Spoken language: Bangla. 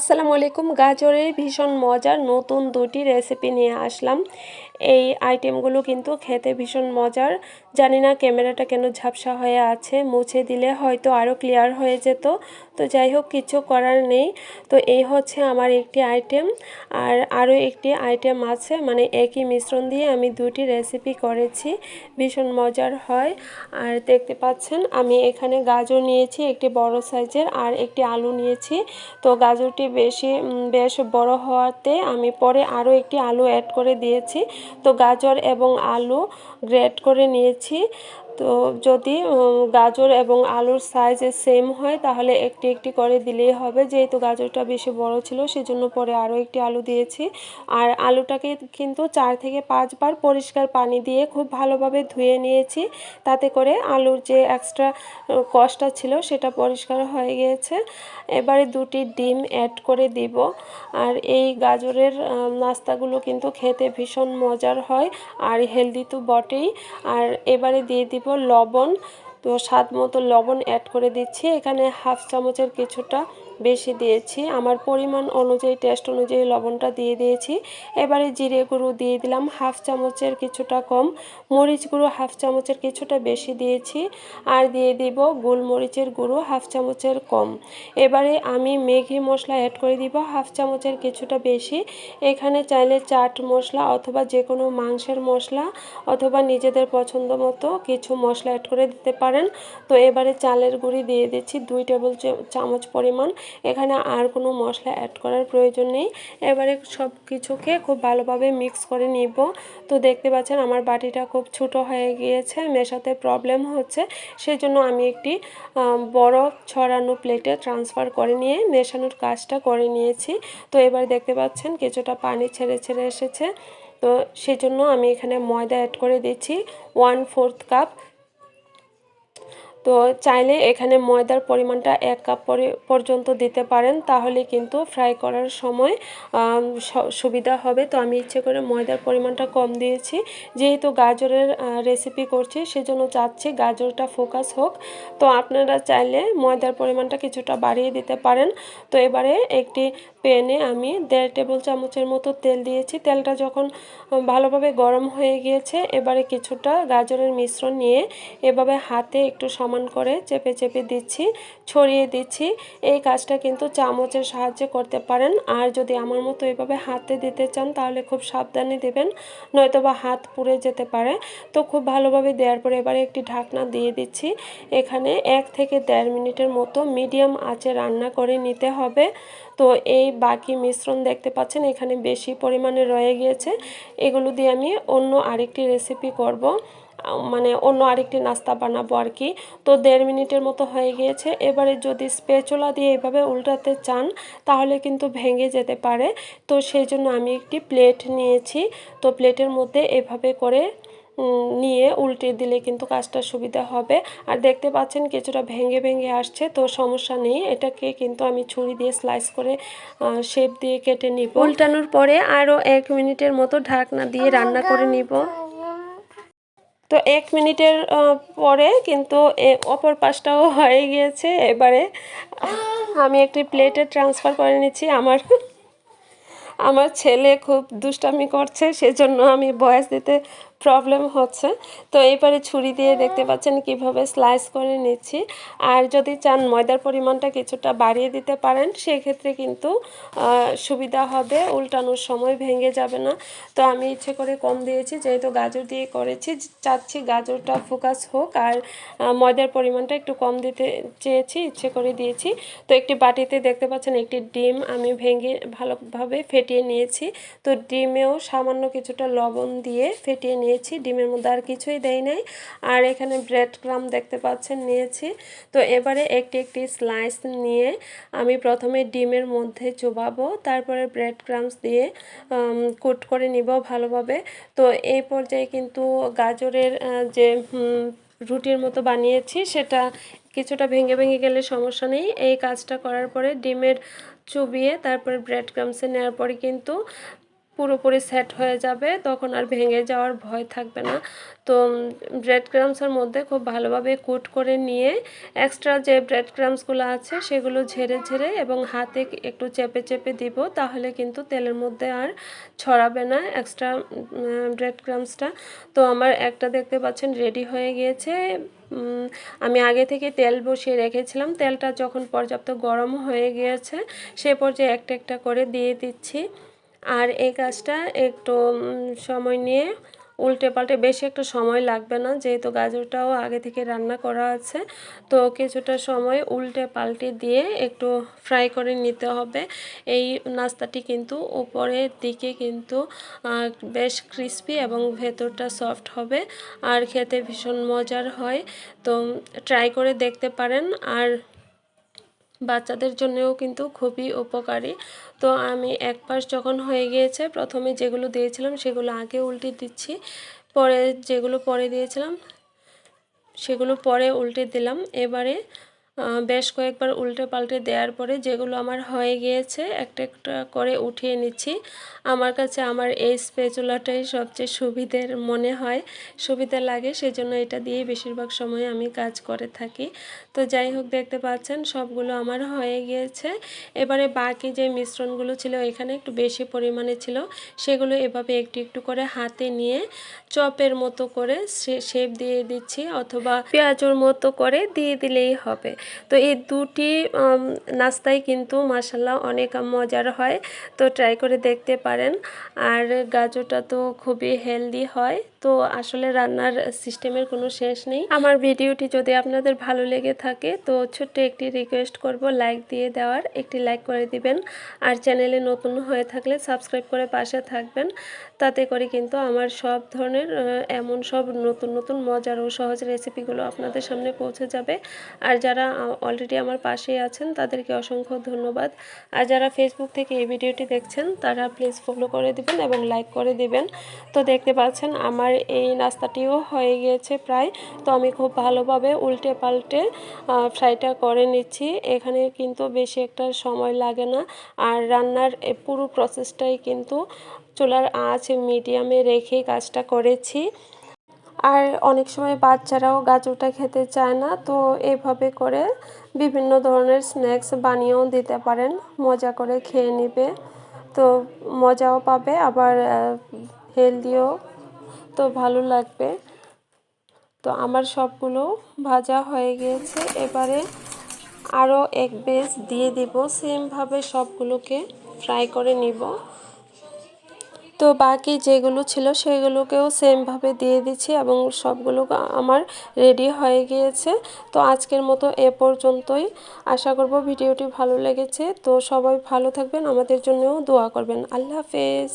আসসালামু আলাইকুম। গাজরের ভীষণ মজার নতুন দুটি রেসিপি নিয়ে আসলাম। এই আইটেমগুলো কিন্তু খেতে ভীষণ মজার। জানি না ক্যামেরাটা কেন ঝাপসা হয়ে আছে, মুছে দিলে হয়তো আরও ক্লিয়ার হয়ে যেত। তো যাই হোক, কিছু করার নেই। তো এই হচ্ছে আমার একটি আইটেম আর আরও একটি আইটেম আছে মানে একই মিশ্রণ দিয়ে আমি দুটি রেসিপি করেছি। ভীষণ মজার হয়। আর দেখতে পাচ্ছেন, আমি এখানে গাজর নিয়েছি একটি বড় সাইজের আর একটি আলু নিয়েছি। তো গাজরটি বেশি বেশ বড় হওয়াতে আমি পরে আরও একটি আলু অ্যাড করে দিয়েছি। তো গাজর এবং আলু গ্রেট করে নিয়েছি। अच्छी তো যদি গাজর এবং আলুর সাইজ সেম হয়, তাহলে একটি একটি করে দিলেই হবে। যেহেতু গাজরটা বেশি বড় ছিল, সেজন্য পরে আরও একটি আলু দিয়েছি। আর আলুটাকে কিন্তু চার থেকে পাঁচবার পরিষ্কার পানি দিয়ে খুব ভালোভাবে ধুয়ে নিয়েছি। তাতে করে আলুর যে এক্সট্রা কষ্টটা ছিল, সেটা পরিষ্কার হয়ে গিয়েছে। এবারে দুটি ডিম অ্যাড করে দিব। আর এই গাজরের নাস্তাগুলো কিন্তু খেতে ভীষণ মজার হয়, আর হেলদি তো বটেই। আর এবারে দিয়ে দিব লবণ তো স্বাদ মতো লবণ অ্যাড করে দিচ্ছি। এখানে হাফ চামচের কিছুটা বেশি দিয়েছি। আমার পরিমাণ অনুযায়ী টেস্ট অনুযায়ী লবণটা দিয়ে দিয়েছি। এবারে জিরে গুঁড়ো দিয়ে দিলাম হাফ চামচের কিছুটা কম। মরিচ গুঁড়ো হাফ চামচের কিছুটা বেশি দিয়েছি। আর দিয়ে দিব গোলমরিচের গুঁড়ো হাফ চামচের কম। এবারে আমি মেঘি মশলা অ্যাড করে দিব হাফ চামচের কিছুটা বেশি। এখানে চাইলে চাট মশলা অথবা যে কোনো মাংসের মশলা অথবা নিজেদের পছন্দ মতো কিছু মশলা অ্যাড করে দিতে পারেন। তো এবারে চালের গুঁড়ি দিয়ে দিচ্ছি দুই টেবিল চামচ পরিমাণ। এখানে আর কোনো মশলা অ্যাড করার প্রয়োজন নেই। এবারে সব কিছুকে খুব ভালোভাবে মিক্স করে নিব। তো দেখতে পাচ্ছেন আমার বাটিটা খুব ছোট হয়ে গিয়েছে, মেশাতে প্রবলেম হচ্ছে। সেজন্য আমি একটি বরফ ছড়ানো প্লেটে ট্রান্সফার করে নিয়ে মেশানোর কাজটা করে নিয়েছি। তো এবার দেখতে পাচ্ছেন কিছুটা পানি ছেড়ে ছেড়ে এসেছে। তো সেজন্য আমি এখানে ময়দা অ্যাড করে দিচ্ছি। ওয়ান ফোর্থ কাপ তো চাইলে এখানে ময়দার পরিমাণটা এক কাপ পর্যন্ত দিতে পারেন, তাহলে কিন্তু ফ্রাই করার সময় সুবিধা হবে। তো আমি ইচ্ছে করে ময়দার পরিমাণটা কম দিয়েছি। যেহেতু গাজরের রেসিপি করছি, সেজন্য চাচ্ছি গাজরটা ফোকাস হোক। তো আপনারা চাইলে ময়দার পরিমাণটা কিছুটা বাড়িয়ে দিতে পারেন। তো এবারে একটি প্যানে আমি দেড় টেবিল চামচের মতো তেল দিয়েছি। তেলটা যখন ভালোভাবে গরম হয়ে গিয়েছে, এবারে কিছুটা গাজরের মিশ্রণ নিয়ে এভাবে হাতে একটু সমান করে চেপে চেপে দিচ্ছি, ছড়িয়ে দিচ্ছি। এই কাজটা কিন্তু চামচের সাহায্যে করতে পারেন। আর যদি আমার মতো এভাবে হাতে দিতে চান, তাহলে খুব সাবধানে দেবেন নয়তো বা হাত পুড়ে যেতে পারে। তো খুব ভালোভাবে দেওয়ার পরে এবারে একটি ঢাকনা দিয়ে দিচ্ছি। এখানে এক থেকে দেড় মিনিটের মতো মিডিয়াম আঁচে রান্না করে নিতে হবে। তো এই বাকি মিশ্রণ দেখতে পাচ্ছেন, এখানে বেশি পরিমাণে রয়ে গিয়েছে। এগুলো দিয়ে আমি অন্য আরেকটি রেসিপি করব। মানে অন্য আরেকটি নাস্তা বানাবো আর কি। তো দেড় মিনিটের মতো হয়ে গিয়েছে। এবারে যদি স্পেচোলা দিয়ে এভাবে উল্টাতে চান তাহলে কিন্তু ভেঙে যেতে পারে। তো সেই জন্য আমি একটি প্লেট নিয়েছি। তো প্লেটের মধ্যে এভাবে করে নিয়ে উল্টে দিলে কিন্তু কাজটা সুবিধা হবে। আর দেখতে পাচ্ছেন কিছুটা ভেঙে ভেঙে আসছে তো সমস্যা নেই। এটাকে কিন্তু আমি ছুরি দিয়ে স্লাইস করে শেপ দিয়ে কেটে নিব। উল্টানোর পরে আরও এক মিনিটের মতো ঢাকনা দিয়ে রান্না করে নিব। তো এক মিনিটের পরে কিন্তু অপর পাশটাও হয়ে গিয়েছে। এবারে আমি একটি প্লেটে ট্রান্সফার করে নিচ্ছি। আমার আমার ছেলে খুব দুষ্টামি করছে, সেজন্য আমি বয়স দিতে প্রবলেম হচ্ছে। তো এবারে ছুরি দিয়ে দেখতে পাচ্ছেন কীভাবে স্লাইস করে নিচ্ছি। আর যদি চান ময়দার পরিমাণটা কিছুটা বাড়িয়ে দিতে পারেন, সেক্ষেত্রে কিন্তু সুবিধা হবে। উল্টানোর সময় ভেঙে যাবে না। তো আমি ইচ্ছে করে কম দিয়েছি, যেহেতু গাজর দিয়ে করেছি। চাচ্ছি গাজরটা ফোকাস হোক। আর ময়দার পরিমাণটা একটু কম দিতে চেয়েছি, ইচ্ছে করে দিয়েছি। তো একটি বাটিতে দেখতে পাচ্ছেন একটি ডিম আমি ভেঙে ভালোভাবে ফেটিয়ে নিয়েছি। তো ডিমেও সামান্য কিছুটা লবণ দিয়ে ফেটিয়ে নিয়ে নিয়েছি, ডিমের মধ্যে আর কিছুই দেয় নাই। আর এখানে ব্রেড ক্রাম দেখতে পাচ্ছেন, নিয়েছি। তো এবারে একটি একটি স্লাইস নিয়ে আমি প্রথমে ডিমের মধ্যে চুবাবো, তারপরে ব্রেড ক্রামস দিয়ে কুট করে নিব ভালোভাবে। তো এই পর্যায়ে কিন্তু গাজরের যে রুটির মতো বানিয়েছি, সেটা কিছুটা ভেঙে ভেঙে গেলে সমস্যা নেই। এই কাজটা করার পরে ডিমের চুবিয়ে তারপরে ব্রেড ক্রামসে নেওয়ার পরে কিন্তু পুরোপুরি সেট হয়ে যাবে, তখন আর ভেঙে যাওয়ার ভয় থাকবে না। তো ব্রেড ক্রামসের মধ্যে খুব ভালোভাবে কুট করে নিয়ে এক্সট্রা যে ব্রেড ক্রামসগুলো আছে, সেগুলো ঝেড়ে ঝেড়ে এবং হাতে একটু চেপে চেপে দিব, তাহলে কিন্তু তেলের মধ্যে আর ছড়াবে না এক্সট্রা ব্রেড ক্রামসটা তো আমার একটা দেখতে পাচ্ছেন রেডি হয়ে গিয়েছে। আমি আগে থেকে তেল বসিয়ে রেখেছিলাম। তেলটা যখন পর্যাপ্ত গরম হয়ে গিয়েছে, সে পর্যায়ে একটা একটা করে দিয়ে দিচ্ছি। আর এই কাজটা একটু সময় নিয়ে উল্টে পাল্টে বেশি একটু সময় লাগবে না, যেহেতু গাজরটাও আগে থেকে রান্না করা আছে। তো কিছুটা সময় উল্টে পাল্টে দিয়ে একটু ফ্রাই করে নিতে হবে। এই নাস্তাটি কিন্তু উপরের দিকে কিন্তু বেশ ক্রিস্পি এবং ভেতরটা সফট হবে আর খেতে ভীষণ মজার হয়। তো ট্রাই করে দেখতে পারেন। আর বাচ্চাদের জন্যও কিন্তু খুবই উপকারী। তো আমি এক পাশ যখন হয়ে গিয়েছে, প্রথমে যেগুলো দিয়েছিলাম সেগুলো আগে উল্টে দিচ্ছি। পরে যেগুলো পরে দিয়েছিলাম, সেগুলো পরে উল্টে দিলাম। এবারে বেশ কয়েকবার উল্টে পাল্টে দেওয়ার পরে যেগুলো আমার হয়ে গিয়েছে, একটা একটা করে উঠিয়ে নিচ্ছি। আমার কাছে আমার এই স্পেচুলাটাই সবচেয়ে সুবিধের মনে হয়, সুবিধা লাগে, সেজন্য এটা দিয়ে বেশিরভাগ সময় আমি কাজ করে থাকি। তো যাই হোক, দেখতে পাচ্ছেন, সবগুলো আমার হয়ে গিয়েছে। এবারে বাকি যে মিশ্রণগুলো ছিল, এখানে একটু বেশি পরিমাণে ছিল, সেগুলো এভাবে একটু একটু করে হাতে নিয়ে চপের মতো করে শেপ দিয়ে দিচ্ছি, অথবা পেঁয়াজুর মতো করে দিয়ে দিলেই হবে। তো এই দুটি নাস্তাই কিন্তু মাসাল্লাহ অনেক মজার হয়। তো ট্রাই করে দেখতে পারেন। আর গাজরটা তো খুবই হেলদি হয়। তো আসলে রান্নার সিস্টেমের কোনো শেষ নেই। আমার ভিডিওটি যদি আপনাদের ভালো লেগে থাকে, তো ছোট্ট একটি রিকোয়েস্ট করব লাইক দিয়ে দেওয়ার। একটি লাইক করে দিবেন। আর চ্যানেলে নতুন হয়ে থাকলে সাবস্ক্রাইব করে পাশে থাকবেন। তাতে করে কিন্তু আমার সব ধরনের এমন সব নতুন নতুন মজার ও সহজ রেসিপিগুলো আপনাদের সামনে পৌঁছে যাবে। আর যারা অলরেডি আমার পাশেই আছেন, তাদেরকে অসংখ্য ধন্যবাদ। আর যারা ফেসবুক থেকে এই ভিডিওটি দেখছেন, তারা প্লিজ ফলো করে দিবেন এবং লাইক করে দিবেন। তো দেখতে পাচ্ছেন, আমার এই নাস্তাটিও হয়ে গিয়েছে প্রায়। তো আমি খুব ভালোভাবে উল্টে পাল্টে ফ্রাইটা করে নিচ্ছি। এখানে কিন্তু বেশি একটা সময় লাগে না। আর রান্নার পুরো প্রসেসটাই কিন্তু চুলার আঁচ মিডিয়ামে রেখেই কাজটা করেছি। আর অনেক সময় বাচ্চারাও গাজরটা খেতে চায় না। তো এভাবে করে বিভিন্ন ধরনের স্ন্যাক্স বানিয়েও দিতে পারেন। মজা করে খেয়ে নেবে। তো মজাও পাবে। আবার হেলদিও তো ভালো লাগবে। তো আমার সবগুলো ভাজা হয়ে গিয়েছে। এবারে আরও এক বেস দিয়ে দিব। সেমভাবে সবগুলোকে ফ্রাই করে নিব। তো বাকি যেগুলো ছিল সেগুলোকেও সেমভাবে দিয়ে দিচ্ছি এবং সবগুলো আমার রেডি হয়ে গিয়েছে। তো আজকের মতো এ পর্যন্তই। আশা করব ভিডিওটি ভালো লেগেছে। তো সবাই ভালো থাকবেন, আমাদের জন্যও দোয়া করবেন। আল্লাহ হাফেজ।